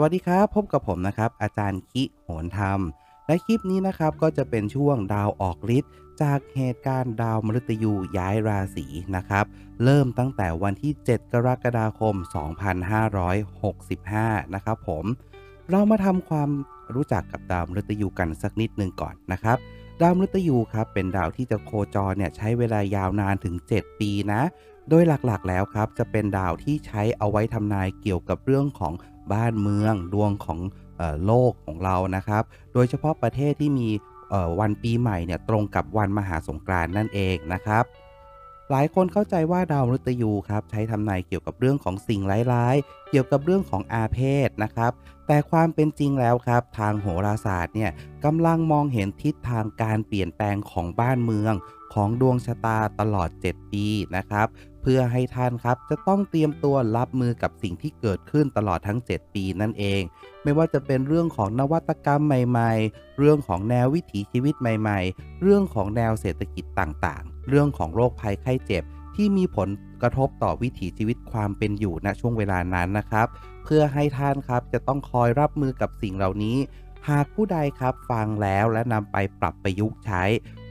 วัสดีครับ พบกับผมนะครับ อาจารย์คิโหนธรรม และคลิปนี้นะครับก็จะเป็นช่วงดาวออกฤทธิ์จากเหตุการณ์ดาวมฤตยูย้ายราศีนะครับ เริ่มตั้งแต่วันที่ 7 กรกฎาคม 2565 นะครับผม เรามาทำความรู้จักกับดาวมฤตยูกันสักนิดนึงก่อนนะครับ ดาวมฤตยูครับเป็นดาวที่จะโคจรเนี่ยใช้เวลายาวนานถึง 7 ปีนะ โดยหลักๆแล้วครับจะเป็นดาวที่ใช้เอาไว้ทำนายเกี่ยวกับเรื่องของ บ้านเมืองดวงของอโลกของเรานะครับ โดยเฉพาะประเทศที่มีวันปีใหม่เนี่ยตรงกับวันมหาสงกรานต์นั่นเองนะครับ หลายคนเข้าใจว่าดาวมฤตยูครับใช้ทำนายเกี่ยวกับเรื่องของสิ่งร้ายๆ เกี่ยวกับเรื่องของอาเพศนะครับ แต่ความเป็นจริงแล้วครับ ทางโหราศาสตร์เนี่ยกำลังมองเห็นทิศทางการเปลี่ยนแปลงของบ้านเมือง ของดวงชะตาตลอด 7 ปีนะครับ เพื่อให้ท่านครับจะต้องเตรียมตัวรับมือกับสิ่งที่เกิดขึ้นตลอดทั้ง 7 ปีนั่นเอง ไม่ว่าจะเป็นเรื่องของนวัตกรรมใหม่ ๆ เรื่องของแนววิถีชีวิตใหม่ ๆ เรื่องของแนวเศรษฐกิจต่าง เรื่องของโรคภัยไข้เจ็บ ที่มีผลกระทบต่อวิถีชีวิตความเป็นอยู่ณช่วงเวลานั้นนะครับ เพื่อให้ท่านครับจะต้องคอยรับมือกับสิ่งเหล่านี้ หากผู้ใดครับฟังแล้วและนำไปปรับประยุกต์ใช้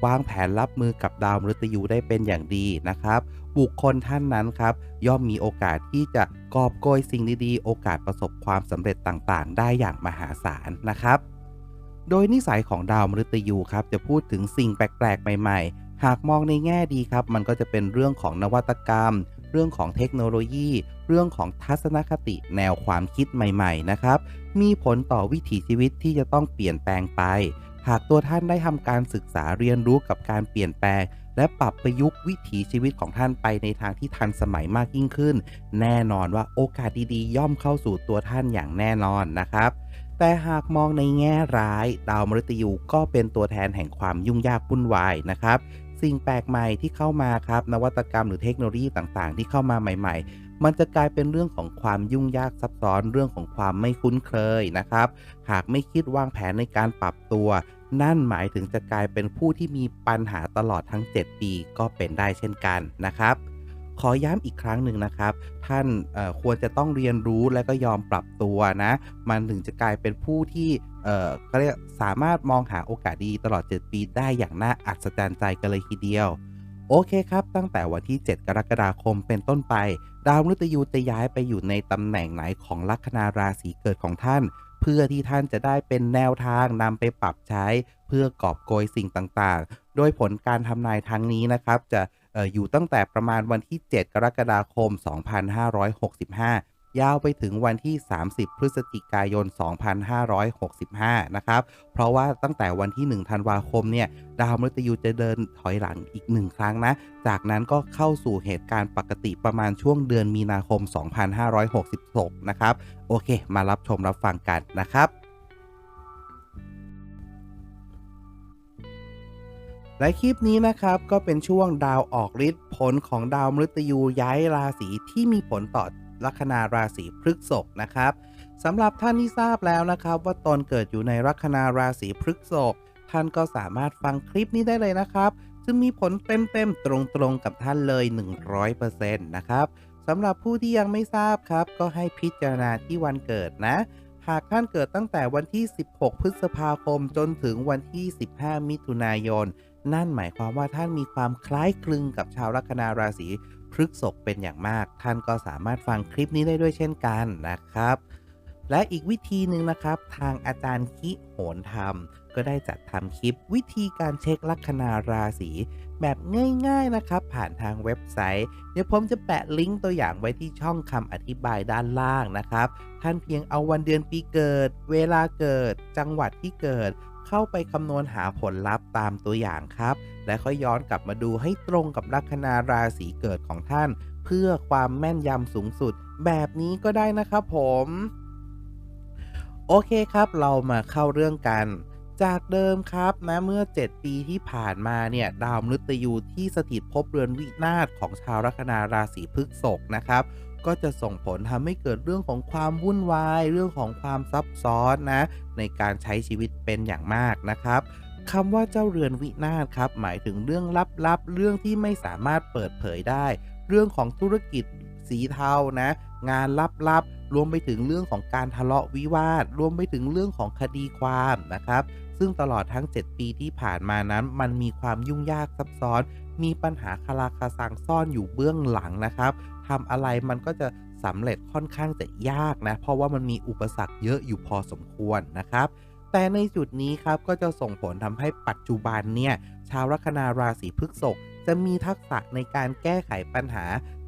วางแผนรับมือกับดาวมฤตยูได้เป็นอย่างดีนะครับ บุคคลท่านนั้นครับ ย่อมมีโอกาสที่จะกอบโกยสิ่งดีๆ โอกาสประสบความสำเร็จต่างๆ ได้อย่างมหาศาลนะครับโดยนิสัยของดาวมฤตยูครับจะพูดถึงสิ่งแปลกๆ ใหม่ๆ หากมองในแง่ดีครับ มันก็จะเป็นเรื่องของนวัตกรรม เรื่องของเทคโนโลยี เรื่องของทัศนคติแนวความคิดใหม่ๆนะครับ มีผลต่อวิถีชีวิตที่จะต้องเปลี่ยนแปลงไป หากตัวท่านได้ทำการศึกษาเรียนรู้กับการเปลี่ยนแปลง และปรับประยุกต์วิถีชีวิตของท่านไปในทางที่ทันสมัยมากยิ่งขึ้น แน่นอนว่าโอกาสดีๆ ย่อมเข้าสู่ตัวท่านอย่างแน่นอนนะครับแต่หากมองในแง่ร้าย ดาวมฤตยูก็เป็นตัวแทนแห่งความยุ่งยากวุ่นวายนะครับ สิ่งแปลกใหม่ที่เข้ามาครับ นวัตกรรมหรือเทคโนโลยีต่างๆ ที่เข้ามาใหม่ ๆ มันจะกลายเป็นเรื่องของความยุ่งยากซับซ้อนเรื่องของความไม่คุ้นเคยนะครับ หากไม่คิดวางแผนในการปรับตัว นั่นหมายถึงจะกลายเป็นผู้ที่มีปัญหาตลอดทั้ง 7 ปีก็เป็นได้เช่นกันนะครับขอย้ำอีกครั้งหนึ่งนะครับ ท่านควรจะต้องเรียนรู้และก็ยอมปรับตัวนะ มันถึงจะกลายเป็นผู้ที่ เอ่อก็เรียกสามารถมองหาโอกาสดีตลอด 7 ปีได้อย่างน่าอัศจรรย์ใจกันเลยทีเดียว โอเคครับ ตั้งแต่วันที่ 7 กรกฎาคมเป็นต้นไป ดาวมฤตยูจะย้ายไปอยู่ในตำแหน่งไหนของลัคนาราศีเกิดของท่าน เพื่อที่ท่านจะได้เป็นแนวทางนำไปปรับใช้ เพื่อกอบโกยสิ่งต่างๆ โดยผลการทำนายทางนี้นะครับ จะอออยู่ตั้งแต่ประมาณวันที่ 7 กรกฎาคม 2565 ยาวไปถึงวันที่ 30 พฤศจิกายน 2565 นะครับ เพราะว่าตั้งแต่วันที่ 1 ธันวาคมเนี่ย ดาวมฤตยูจะเดินถอยหลังอีกหนึ่งครั้งนะ จากนั้นก็เข้าสู่เหตุการณ์ปกติประมาณช่วงเดือนมีนาคม 2566 นะครับ โอเค มารับชมรับฟังกันนะครับและคลิปนี้นะครับก็เป็นช่วงดาวออกฤทธิ์ผลของดาวมฤตยูย้ายราศีที่มีผลต่อ ลัคนาราศีพฤษภนะครับสำหรับท่านที่ทราบแล้วนะครับ ว่าตนเกิดอยู่ในลัคนาราศีพฤษภท่านก็สามารถฟังคลิปนี้ได้เลยนะครับซึ่งมีผลเต็มๆตรงๆกับท่านเลย 100%นะครับสำหรับผู้ที่ยังไม่ทราบครับ ก็ให้พิจารณาที่วันเกิดนะ หากท่านเกิดตั้งแต่วันที่ 16 พฤษภาคมจนถึงวันที่ 15 มิถุนายน นั่นหมายความว่าท่านมีความคล้ายคลึงกับชาวลัคนาราศี พฤษภเป็นอย่างมาก ท่านก็สามารถฟังคลิปนี้ได้ด้วยเช่นกันนะครับ และอีกวิธีหนึ่งนะครับ ทางอาจารย์คิโหนธรรม ก็ได้จัดทำคลิปวิธีการเช็คลัคนาราศีแบบง่ายๆนะครับ ผ่านทางเว็บไซต์ เดี๋ยวผมจะแปะลิงก์ตัวอย่างไว้ที่ช่องคำอธิบายด้านล่างนะครับ ท่านเพียงเอาวันเดือนปีเกิด เวลาเกิด จังหวัดที่เกิด เข้าไปคำนวณหาผลลัพธ์ตามตัวอย่างครับ และค่อยย้อนกลับมาดูให้ตรงกับลัคนาราศีเกิดของท่าน เพื่อความแม่นยำสูงสุด แบบนี้ก็ได้นะครับผมโอเคครับเรามาเข้าเรื่องกัน จากเดิมครับนะเมื่อ 7 ปีที่ผ่านมาเนี่ยดาวมฤตยูที่สถิตภพเรือนวินาศของชาวลัคนาราศีพฤษภนะครับ ก็จะส่งผลทำให้เกิดเรื่องของความวุ่นวาย เรื่องของความซับซ้อนนะ ในการใช้ชีวิตเป็นอย่างมากนะครับคำว่าเจ้าเรือนวินาศครับ หมายถึงเรื่องลับๆ เรื่องที่ไม่สามารถเปิดเผยได้ เรื่องของธุรกิจสีเทานะ งานลับๆ รวมไปถึงเรื่องของการทะเลาะวิวาท รวมไปถึงเรื่องของคดีความนะครับ ซึ่งตลอดทั้ง 7 ปีที่ผ่านมานั้น มันมีความยุ่งยากซับซ้อน มีปัญหาคาราคาซังซ่อนอยู่เบื้องหลังนะครับทำอะไรมันก็จะสำเร็จค่อนข้างจะยากนะ เพราะว่ามันมีอุปสรรคเยอะอยู่พอสมควรนะครับ แต่ในจุดนี้ครับก็จะส่งผลทำให้ปัจจุบันเนี่ย ชาวลัคนาราศีพฤษภจะมีทักษะในการแก้ไขปัญหา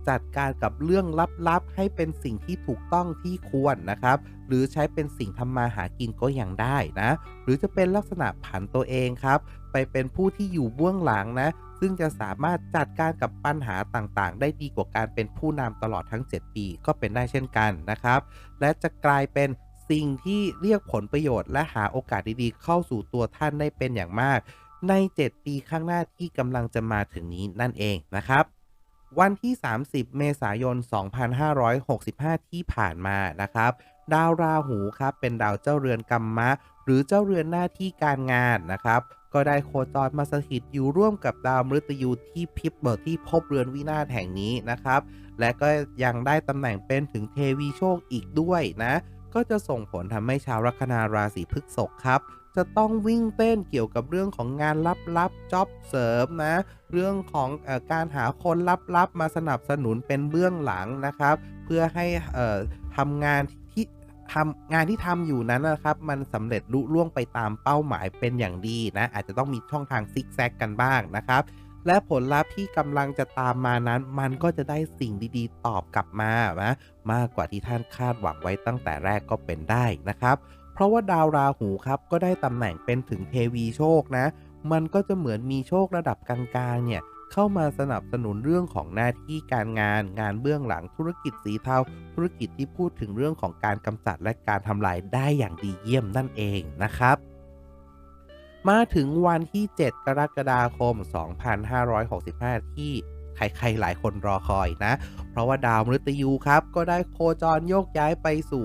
จัดการกับเรื่องลับๆ ให้เป็นสิ่งที่ถูกต้องที่ควรนะครับ หรือใช้เป็นสิ่งทำมาหากินก็ยังได้นะ หรือจะเป็นลักษณะผันตัวเองครับ ไปเป็นผู้ที่อยู่เบื้องหลังนะ ซึ่งจะสามารถจัดการกับปัญหาต่างๆ ได้ดีกว่าการเป็นผู้นำตลอดทั้ง 7 ปี ก็เป็นได้เช่นกันนะครับ และจะกลายเป็นสิ่งที่เรียกผลประโยชน์และหาโอกาสดีๆ เข้าสู่ตัวท่านได้เป็นอย่างมาก ใน 7 ปีข้างหน้าที่กำลังจะมาถึงนี้นั่นเองนะครับวันที่ 30 เมษายน 2565 ที่ผ่านมานะครับ ดาวราหูครับเป็นดาวเจ้าเรือนกรรมะ หรือเจ้าเรือนหน้าที่การงานนะครับ ก็ได้โคจรมาสถิตอยู่ร่วมกับดาวมฤตยูที่พิบเบิร์ที่พบเรือนวินาศแห่งนี้นะครับ และก็ยังได้ตำแหน่งเป็นถึงเทวีโชคอีกด้วยนะ ก็จะส่งผลทำให้ชาวลัคนาราศีพฤษภครับ จะต้องวิ่งเต้นเกี่ยวกับเรื่องของงานลับๆจ็อบเสริมนะ เรื่องของอการหาคนลับๆมาสนับสนุนเป็นเบื้องหลังนะครับ เพื่อให้ทำงาน ทำงานที่ทำอยู่นั้นนะครับ มันสำเร็จลุล่วงไปตามเป้าหมายเป็นอย่างดีนะ อาจจะต้องมีช่องทางซิกแซกกันบ้างนะครับ และผลลัพธ์ที่กำลังจะตามมานั้น มันก็จะได้สิ่งดีๆ ตอบกลับมานะมากกว่าที่ท่านคาดหวังไว้ตั้งแต่แรกก็เป็นได้นะครับ เพราะว่าดาวราหูครับก็ได้ตำแหน่งเป็นถึงเทวีโชคนะ มันก็จะเหมือนมีโชคระดับกลางๆเนี่ย เข้ามาสนับสนุนเรื่องของหน้าที่การงาน งานเบื้องหลังธุรกิจสีเทาธุรกิจที่พูดถึงเรื่องของการกำจัดและการทำลายได้อย่างดีเยี่ยมนั่นเองนะครับ มาถึงวันที่ 7 กรกฎาคม 2565 ที่ใครๆหลายคนรอคอยนะ เพราะว่าดาวมฤตยูครับ ก็ได้โคจรโยกย้ายไปสู่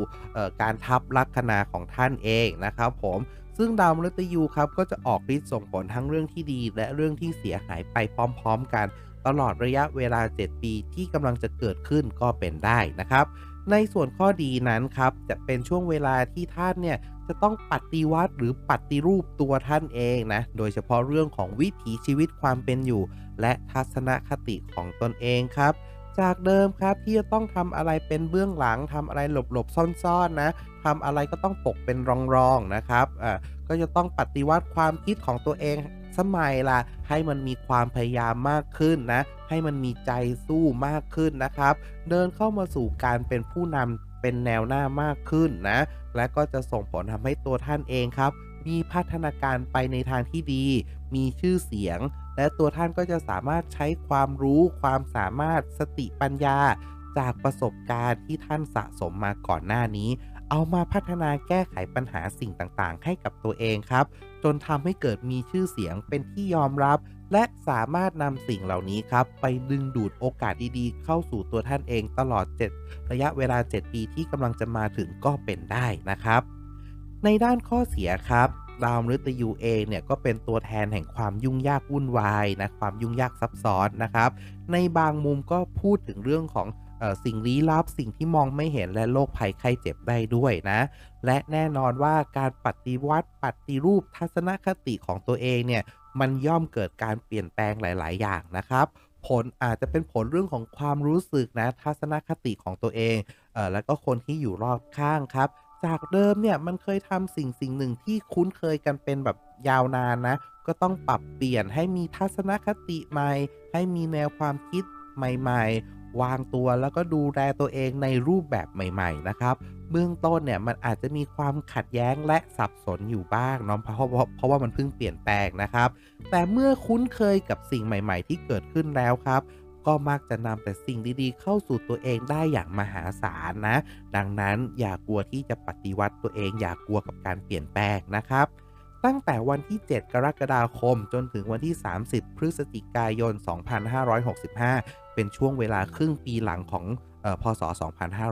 การทับลัคนาของท่านเองนะครับผม ซึ่งดาวมฤตยูครับก็จะออกฤทธิ์ส่งผลทั้งเรื่องที่ดี และเรื่องที่เสียหายไปพร้อมๆ กัน ตลอดระยะเวลา 7 ปีที่กำลังจะเกิดขึ้นก็เป็นได้นะครับ ในส่วนข้อดีนั้นครับจะเป็นช่วงเวลาที่ท่านเนี่ยจะต้องปฏิวัติหรือปฏิรูปตัวท่านเองนะ โดยเฉพาะเรื่องของวิถีชีวิตความเป็นอยู่ และทัศนคติของตนเองครับ จากเดิมครับที่จะต้องทำอะไรเป็นเบื้องหลังทำอะไรหลบๆซ่อนๆนะทำอะไรก็ต้องปกเป็นรองๆนะครับอ่าก็จะต้องปฏิวัติความคิดของตัวเองสมัยล่ะให้มันมีความพยายามมากขึ้นนะ ให้มันมีใจสู้มากขึ้นนะครับ เดินเข้ามาสู่การเป็นผู้นำเป็นแนวหน้ามากขึ้นนะ และก็จะส่งผลทำให้ตัวท่านเองครับ มีพัฒนาการไปในทางที่ดี มีชื่อเสียง และตัวท่านก็จะสามารถใช้ความรู้ความสามารถสติปัญญา จากประสบการณ์ที่ท่านสะสมมาก่อนหน้านี้ เอามาพัฒนาแก้ไขปัญหาสิ่งต่างๆ ให้กับตัวเองครับ จนทำให้เกิดมีชื่อเสียงเป็นที่ยอมรับ และสามารถนำสิ่งเหล่านี้ครับ ไปดึงดูดโอกาสดีๆ เข้าสู่ตัวท่านเองตลอด 7 ระยะเวลา 7 ปีที่กำลังจะมาถึงก็เป็นได้นะครับ ในด้านข้อเสียครับ ดาวมฤตยูเองเนี่ยก็เป็นตัวแทนแห่งความยุ่งยากวุ่นวายนะความยุ่งยากซับซ้อนนะครับ ในบางมุมก็พูดถึงเรื่องของออสิ่งลี้ลับสิ่งที่มองไม่เห็นและโรคภัยไข้เจ็บได้ด้วยนะ และแน่นอนว่าการปฏิวัติปฏิรูปทัศนคติของตัวเองเนี่ยมันย่อมเกิดการเปลี่ยนแปลงหลาย ๆ อย่างนะครับผลอาจจะเป็นผลเรื่องของความรู้สึกนะทัศนคติของตัวเองเออแล้วก็คนที่อยู่รอบข้างครับ จากเดิมเนี่ยมันเคยทำสิ่งสิ่งหนึ่งที่คุ้นเคยกันเป็นแบบยาวนานนะ ก็ต้องปรับเปลี่ยนให้มีทัศนคติใหม่ ให้มีแนวความคิดใหม่ๆ วางตัวแล้วก็ดูแลตัวเองในรูปแบบใหม่ๆนะครับ เบื้องต้นเนี่ยมันอาจจะมีความขัดแย้งและสับสนอยู่บ้างเนาะเพราะเพราะเพราะว่ามันเพิ่งเปลี่ยนแปลงนะครับ แต่เมื่อคุ้นเคยกับสิ่งใหม่ ๆ ที่เกิดขึ้นแล้วครับ ก็มักจะนำแต่สิ่งดีๆ เข้าสู่ตัวเองได้อย่างมหาศาลนะ ดังนั้นอย่ากลัวที่จะปฏิวัติตัวเอง อย่ากลัวกับการเปลี่ยนแปลงนะครับตั้งแต่วันที่ 7 กรกฎาคม จนถึงวันที่ 30 พฤศจิกายน 2565 เป็นช่วงเวลาครึ่งปีหลังของออพศ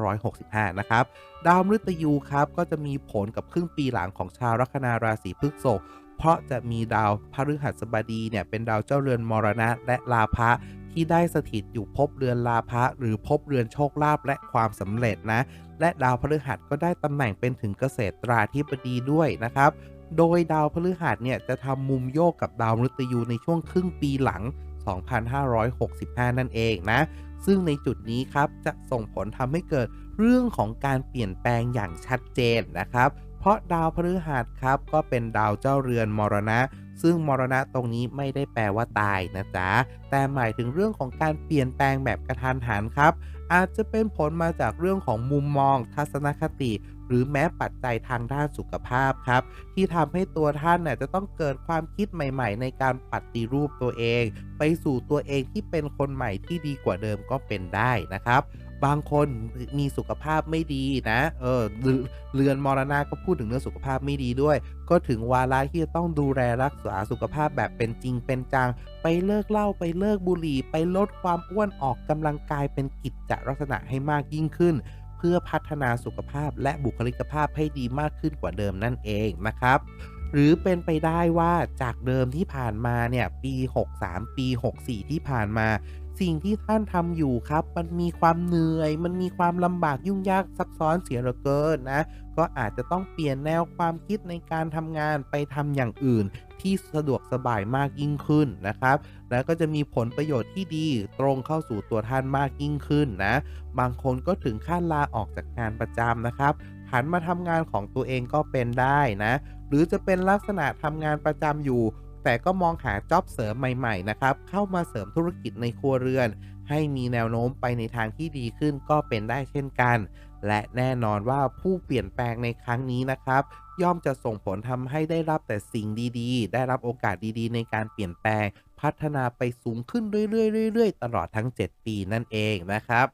2565 นะครับ ดาวมฤตยูครับ ก็จะมีผลกับครึ่งปีหลังของชาวลัคนาราศีพฤษภเพราะจะมีดาวพฤหัสบดีเนี่ยเป็นดาวเจ้าเรือนมรณะและลาภะ ที่ได้สถิตอยู่ภพเรือนลาภะหรือภพเรือนโชคลาภและความสำเร็จนะ และดาวพฤหัสก็ได้ตำแหน่งเป็นถึงเกษตราธิบดีด้วยนะครับ โดยดาวพฤหัสเนี่ยจะทำมุมโยกกับดาวมฤตยูในช่วงครึ่งปีหลัง 2565 นั่นเองนะ ซึ่งในจุดนี้ครับจะส่งผลทำให้เกิดเรื่องของการเปลี่ยนแปลงอย่างชัดเจนนะครับ เพราะดาวพฤหัสครับก็เป็นดาวเจ้าเรือนมรณะ ซึ่งมรณะตรงนี้ไม่ได้แปลว่าตายนะจ๊ะ แต่หมายถึงเรื่องของการเปลี่ยนแปลงแบบกระทันหันครับ อาจจะเป็นผลมาจากเรื่องของมุมมอง ทัศนคติ หรือแม้ปัจจัยทางด้านสุขภาพครับ ที่ทำให้ตัวท่านน่ยจะต้องเกิดความคิดใหม่ ๆ ในการปฏิรูปตัวเอง ไปสู่ตัวเองที่เป็นคนใหม่ที่ดีกว่าเดิมก็เป็นได้นะครับ บางคนมีสุขภาพไม่ดีนะ เออเรือนมรณะก็พูดถึงเรื่องสุขภาพไม่ดีด้วย ก็ถึงวาระที่จะต้องดูแลรักษาสุขภาพแบบเป็นจริงเป็นจัง ไปเลิกเหล้าไปเลิกบุหรี่ ไปลดความอ้วนออกกำลังกายเป็นกิจจลักษณะให้มากยิ่งขึ้น เพื่อพัฒนาสุขภาพและบุคลิกภาพให้ดีมากขึ้นกว่าเดิมนั่นเองนะครับหรือเป็นไปได้ว่าจากเดิมที่ผ่านมาเนี่ยปี 63 ปี 64 ที่ผ่านมา สิ่งที่ท่านทำอยู่ครับ มันมีความเหนื่อย มันมีความลำบากยุ่งยากซับซ้อนเสียเหลือเกินนะ ก็อาจจะต้องเปลี่ยนแนวความคิดในการทำงานไปทำอย่างอื่น ที่สะดวกสบายมากยิ่งขึ้นนะครับ แล้วก็จะมีผลประโยชน์ที่ดีตรงเข้าสู่ตัวท่านมากยิ่งขึ้นนะ บางคนก็ถึงขั้นลาออกจากงานประจำนะครับหันมาทำงานของตัวเองก็เป็นได้นะ หรือจะเป็นลักษณะทำงานประจำอยู่ แต่ก็มองหาจ็อบเสริมใหม่ๆนะครับเข้ามาเสริมธุรกิจในครัวเรือน ให้มีแนวโน้มไปในทางที่ดีขึ้นก็เป็นได้เช่นกัน และแน่นอนว่าผู้เปลี่ยนแปลงในครั้งนี้นะครับ ย่อมจะส่งผลทำให้ได้รับแต่สิ่งดีๆ ได้รับโอกาสดีๆ ในการเปลี่ยนแปลง พัฒนาไปสูงขึ้นเรื่อยๆๆตลอดทั้ง 7 ปีนั่นเองนะครับ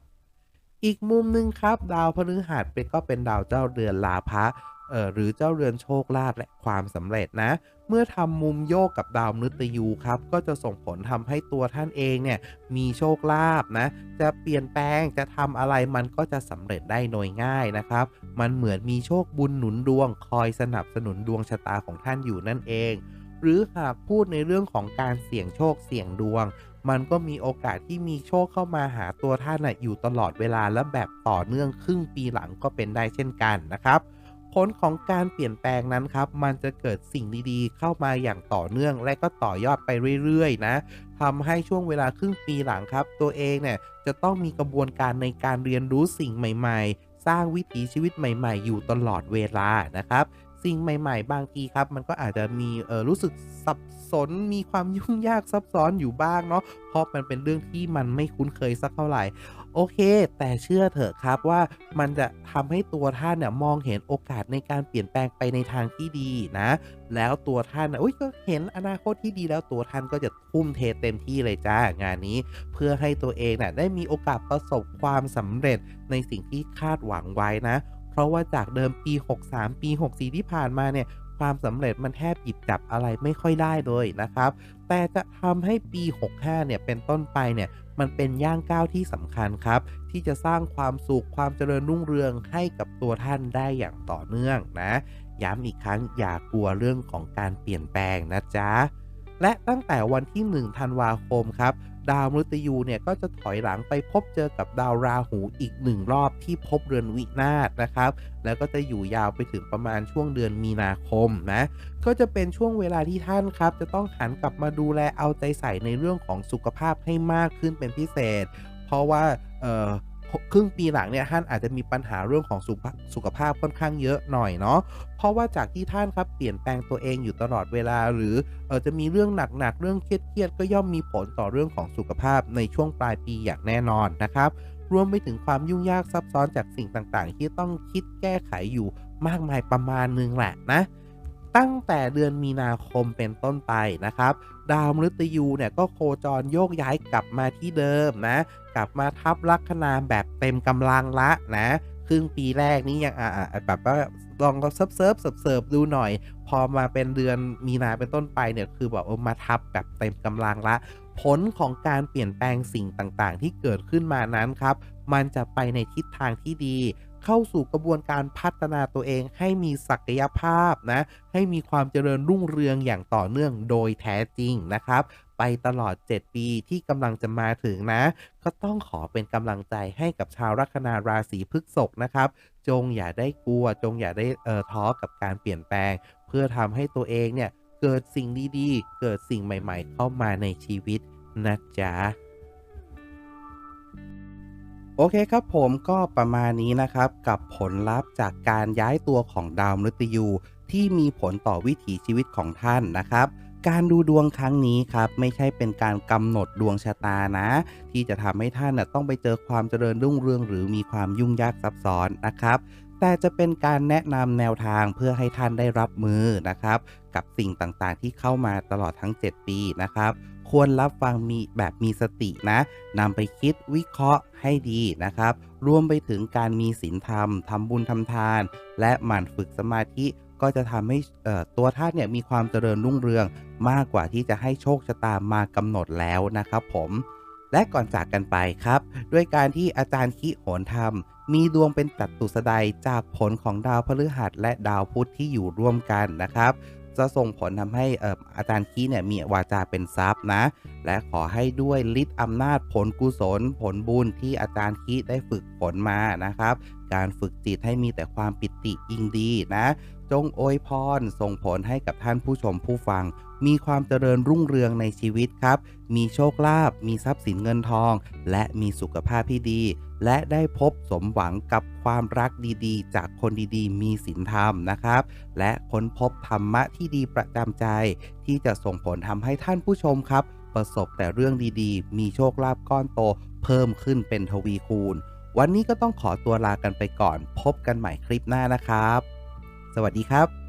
อีกมุมหนึ่งครับ ดาวพฤหัสเป็นก็เป็นดาวเจ้าเรือนลาภะ เอ่อหรือเจ้าเรือนโชคลาภและความสำเร็จนะ เมื่อทำมุมโยกกับดาวมฤตยูครับก็จะส่งผลทำให้ตัวท่านเองเนี่ยมีโชคลาภนะ จะเปลี่ยนแปลงจะทำอะไรมันก็จะสำเร็จได้โดยง่ายนะครับ มันเหมือนมีโชคบุญหนุนดวง คอยสนับสนุนดวงชะตาของท่านอยู่นั่นเอง หรือหากพูดในเรื่องของการเสี่ยงโชคเสี่ยงดวงมันก็มีโอกาสที่มีโชคเข้ามาหาตัวท่านอยู่ตลอดเวลาและแบบต่อเนื่องครึ่งปีหลังก็เป็นได้เช่นกันนะครับ ผลของการเปลี่ยนแปลงนั้นครับ มันจะเกิดสิ่งดีๆ เข้ามาอย่างต่อเนื่อง และก็ต่อยอดไปเรื่อยๆ นะทำให้ช่วงเวลาครึ่งปีหลังครับ ตัวเองเนี่ยจะต้องมีกระบวนการในการเรียนรู้สิ่งใหม่ ๆ สร้างวิถีชีวิตใหม่ ๆ อยู่ตลอดเวลานะครับ สิ่งใหม่ ๆ บางทีครับ มันก็อาจจะมีเออรู้สึกสับสนมีความยุ่งยากซับซ้อนอยู่บ้างเนาะเพราะมันเป็นเรื่องที่มันไม่คุ้นเคยสักเท่าไหร่โอเค แต่เชื่อเถอะครับว่ามันจะทำให้ตัวท่านเนี่ยมองเห็นโอกาสในการเปลี่ยนแปลงไปในทางที่ดีนะ แล้วตัวท่านอุ้ยก็เห็นอนาคตที่ดีแล้วตัวท่านก็จะทุ่มเทเต็มที่เลยจ้างานนี้ เพื่อให้ตัวเองน่ะได้มีโอกาสประสบความสำเร็จในสิ่งที่คาดหวังไว้นะ เพราะว่าจากเดิมปี 63 ปี 64 ที่ผ่านมาเนี่ยความสำเร็จมันแทบหยิบจับอะไรไม่ค่อยได้เลยนะครับ แต่จะทำให้ปี 65 เนี่ยเป็นต้นไปเนี่ยมันเป็นย่างก้าวที่สำคัญครับ ที่จะสร้างความสุขความเจริญรุ่งเรืองให้กับตัวท่านได้อย่างต่อเนื่องนะ ย้ำอีกครั้งอย่ากลัวเรื่องของการเปลี่ยนแปลงนะจ๊ะและตั้งแต่วันที่ 1 ธันวาคมครับ ดาวมฤตยูเนี่ยก็จะถอยหลังไปพบเจอกับดาวราหูอีกหนึ่งรอบที่พบเรือนวินาศนะครับ แล้วก็จะอยู่ยาวไปถึงประมาณช่วงเดือนมีนาคมนะก็จะเป็นช่วงเวลาที่ท่านครับ จะต้องหันกลับมาดูแลเอาใจใส่ในเรื่องของสุขภาพให้มากขึ้นเป็นพิเศษ เพราะว่าเอ่อ ครึ่งปีหลังเนี่ยท่านอาจจะมีปัญหาเรื่องของสุขภาพสุขภาพค่อนข้างเยอะหน่อยเนาะเพราะว่าจากที่ท่านครับเปลี่ยนแปลงตัวเองอยู่ตลอดเวลา หรือเออจะมีเรื่องหนักๆเรื่องเครียดๆก็ย่อมมีผลต่อเรื่องของสุขภาพในช่วงปลายปีอย่างแน่นอนนะครับรวมไปถึงความยุ่งยากซับซ้อนจากสิ่งต่างๆ ที่ต้องคิดแก้ไขอยู่มากมายประมาณนึงแหละนะ ตั้งแต่เดือนมีนาคมเป็นต้นไปนะครับ ดาวมฤตยูเนี่ยก็โคจรโยกย้ายกลับมาที่เดิมนะ กลับมาทับลัคนาแบบเต็มกำลังละนะครึ่งปีแรกนี้ยังอ่าแบบว่าลองเซิร์ฟเซิร์ฟเซิร์ฟเซิฟดูหน่อย พอมาเป็นเดือนมีนาเป็นต้นไปเนี่ยคือแบบมาทับแบบเต็มกำลังละ ผลของการเปลี่ยนแปลงสิ่งต่างๆ ที่เกิดขึ้นมานั้นครับ มันจะไปในทิศทางที่ดี เข้าสู่กระบวนการพัฒนาตัวเองให้มีศักยภาพนะ ให้มีความเจริญรุ่งเรืองอย่างต่อเนื่องโดยแท้จริงนะครับ ไปตลอด 7 ปีที่กำลังจะมาถึงนะ ก็ต้องขอเป็นกำลังใจให้กับชาวลัคนาราศีพฤษภนะครับ จงอย่าได้กลัว จงอย่าได้เอ่อท้อกับการเปลี่ยนแปลง เพื่อทำให้ตัวเองเนี่ยเกิดสิ่งดีๆ เกิดสิ่งใหม่ ๆ เข้ามาในชีวิตนะจ๊ะ โอเคครับผมก็ประมาณนี้นะครับกับผลลัพธ์จากการย้ายตัวของดาวมฤตยู ที่มีผลต่อวิถีชีวิตของท่านนะครับ การดูดวงครั้งนี้ครับไม่ใช่เป็นการกำหนดดวงชะตานะ ที่จะทำให้ท่านนะต้องไปเจอความเจริญรุ่งเรือง หรือมีความยุ่งยากซับซ้อนนะครับ แต่จะเป็นการแนะนำแนวทางเพื่อให้ท่านได้รับมือนะครับ กับสิ่งต่างๆที่เข้ามาตลอดทั้ง 7 ปีนะครับ ควรรับฟังมีแบบมีสตินะนำไปคิดวิเคราะห์ให้ดีนะครับ รวมไปถึงการมีศีลธรรมทำบุญทำทาน และหมั่นฝึกสมาธิก็จะทำให้ตัวท่านเนี่ยมีความเจริญรุ่งเรืองมากกว่าที่จะให้โชคชะตามากำหนดแล้วนะครับผมและก่อนจากกันไปครับ ด้วยการที่อาจารย์คิโหนธรรม มีดวงเป็นตัดตุสดายจากผลของดาวพฤหัสและดาวพุธที่อยู่ร่วมกันนะครับ จะส่งผลทำให้เอ่ออาจารย์คีเนี่ยมีวาจาเป็นทรัพย์นะ และขอให้ด้วยฤทธิ์อำนาจผลกุศล ผลบุญที่อาจารย์คีได้ฝึกฝนมานะครับ การฝึกจิตให้มีแต่ความปิติยิงดีนะ จงอวยพรส่งผลให้กับท่านผู้ชมผู้ฟัง มีความเจริญรุ่งเรืองในชีวิตครับ มีโชคลาภมีทรัพย์สินเงินทอง และมีสุขภาพที่ดี และได้พบสมหวังกับความรักดีๆ จากคนดีๆ มีศีลธรรมนะครับ และค้นพบธรรมะที่ดีประจำใจ ที่จะส่งผลทำให้ท่านผู้ชมครับ ประสบแต่เรื่องดีๆ มีโชคลาภก้อนโต เพิ่มขึ้นเป็นทวีคูณ วันนี้ก็ต้องขอตัวลากันไปก่อน พบกันใหม่คลิปหน้านะครับ วัสดีครับ